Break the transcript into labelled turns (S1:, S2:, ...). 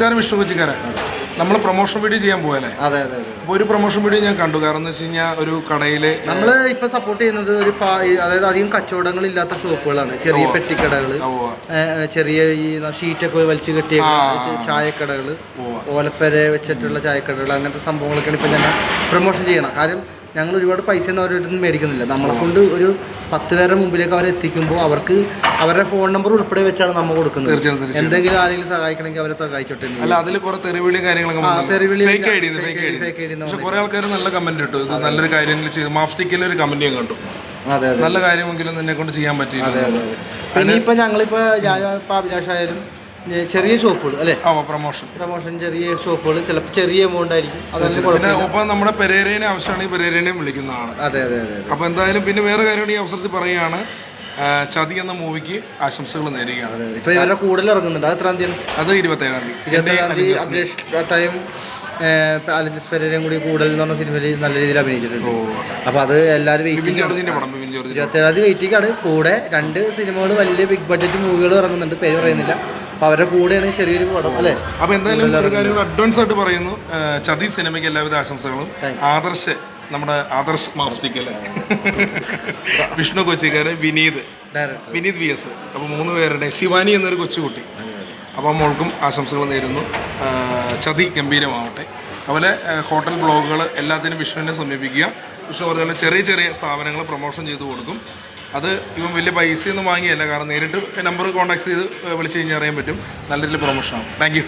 S1: നമസ്കാരം വിഷ്ണു കൊച്ചിക്കാരൻ നമ്മൾ promotion video ചെയ്യാൻ പോയല്ലേ
S2: അതെ അതെ അതെ.
S1: അപ്പോൾ ഒരു പ്രൊമോഷൻ വീഡിയോ ഞാൻ കണ്ടു. കാരണം എന്ന് വെച്ച് കഴിഞ്ഞാൽ ഒരു കടയിലെ
S2: നമ്മൾ ഇപ്പൊ സപ്പോർട്ട് ചെയ്യുന്നത് ഒരു പാ- അതായത് അധികം കച്ചവടങ്ങൾ ഇല്ലാത്ത ഷോപ്പുകളാണ്. ചെറിയ പെട്ടിക്കടകൾ
S1: ഉവ്വ.
S2: ചെറിയ ഈ ന- ഷീറ്റൊക്കെ വലിച്ചു കെട്ടിയ ചായക്കടകൾ ഓലപ്പര വെച്ചിട്ടുള്ള ചായക്കടകൾ അങ്ങനത്തെ സംഭവങ്ങളൊക്കെയാണ് ഇപ്പൊ ഞാൻ പ്രൊമോഷൻ ചെയ്യണം. കാര്യം ഞങ്ങൾ ഒരുപാട് പൈസ ഒന്നും അവരുടെ നിന്ന് മേടിക്കുന്നില്ല. നമ്മളെ കൊണ്ട് ഒരു പത്ത് പേരുടെ മുമ്പിലേക്ക് അവരെ എത്തിക്കുമ്പോൾ അവർക്ക് അവരുടെ ഫോൺ നമ്പർ ഉൾപ്പെടെ വെച്ചാണ് നമ്മൾ കൊടുക്കുന്നത്. എന്തെങ്കിലും ആരെങ്കിലും സഹായിക്കണമെങ്കിൽ അവരെ സഹായിച്ചോട്ടെ
S1: അല്ല അതിൽ കുറെ തെറിവിളിയും കാര്യങ്ങളൊക്കെ കുറെ ആൾക്കാർ നല്ല കമന്റ് ഇട്ടു. ഇത് നല്ലൊരു കാര്യം ചെയ്തു. മാഫ്റ്റിക്കിൽ ഒരു കമന്റ് ഞാൻ കണ്ടു.
S2: അതെ അതെ.
S1: നല്ല കാര്യമെങ്കിലും നിന്നെ കൊണ്ട് ചെയ്യാൻ
S2: ഞങ്ങളിപ്പോൾ ഞാൻ ഇപ്പോൾ അഭിലാഷ് ആയാലും ഏ, ചെറിയ ഷോപ്പുകൾ അല്ലേ?
S1: പ്രൊമോഷൻ
S2: പ്രൊമോഷൻ ചെറിയ ഷോപ്പുകൾ ചിലപ്പോൾ ചെറിയ എമൗണ്ട് ആയിരിക്കും.
S1: പിന്നെ ഒപ്പം നമ്മുടെ പെരേരേനെ ആവശ്യമാണെങ്കിൽ പെരേരേനെയും വിളിക്കുന്നതാണ്
S2: അതെ അതെ അതെ അപ്പൊ
S1: അപ്പോൾ എന്തായാലും പിന്നെ വേറെ കാര്യം ഈ അവസരത്തിൽ പറയുകയാണ്. ചതി എന്ന മൂവിക്ക് ആശംസകൾ നേരുകയാണ്.
S2: ഇവരുടെ കൂടുതൽ ഇറങ്ങുന്നുണ്ട്. അത് എത്രാം തീയതി
S1: അത് ഇരുപത്തേഴാം തീയതി.
S2: ടൈം അലഞ്ചസ് പെരേരയും കൂടി കൂടുതൽ എന്ന് പറഞ്ഞ സിനിമയിൽ നല്ല രീതിയിൽ അഭിനയിച്ചിട്ടുണ്ട്. അപ്പോൾ അത്. എല്ലാവരും വെയിറ്റിംഗ് ഇരുപത്തേഴാം തീയതി വെയിറ്റിംഗ് ആണ് കൂടെ രണ്ട് സിനിമകൾ വലിയ ബിഗ് ബഡ്ജറ്റ് മൂവികൾ ഇറങ്ങുന്നുണ്ട്. പേര് പറയുന്നില്ല. അപ്പോൾ അവരുടെ കൂടെയാണ് ചെറിയൊരു പടം അല്ലേ?
S1: അപ്പൊ എന്തായാലും ഒരു കാര്യം അഡ്വാൻസ് ആയിട്ട് പറയുന്നു. ചതി സിനിമയ്ക്ക് എല്ലാവിധ ആശംസകളും. ആദർശ് നമ്മുടെ ആദർശ് മാഫ്തിക്കല്ലേ വിഷ്ണു കൊച്ചിക്കാരൻ വിനീത്. Vineeth V S. അപ്പോൾ മൂന്ന് പേരുടെ ശിവാനി എന്നൊരു കൊച്ചുകുട്ടി. അപ്പോൾ മോൾക്കും ആശംസകൾ നേരുന്നു. ചതി ഗംഭീരമാവട്ടെ. അതുപോലെ ഹോട്ടൽ ബ്ലോഗുകൾ എല്ലാത്തിനും വിഷ്ണുവിനെ സമീപിക്കുക. വിഷ്ണു പറഞ്ഞ ചെറിയ ചെറിയ സ്ഥാപനങ്ങൾ പ്രൊമോഷൻ ചെയ്തു കൊടുക്കും. അത് ഇവൻ വലിയ പൈസയൊന്നും വാങ്ങിയല്ല കാരണം നേരിട്ട് നമ്പർ കോൺടാക്ട് ചെയ്ത് വിളിച്ച് കഴിഞ്ഞാൽ അറിയാൻ പറ്റും. നല്ല രീതിയിൽ പ്രൊമോഷൻ ആവും. Thank you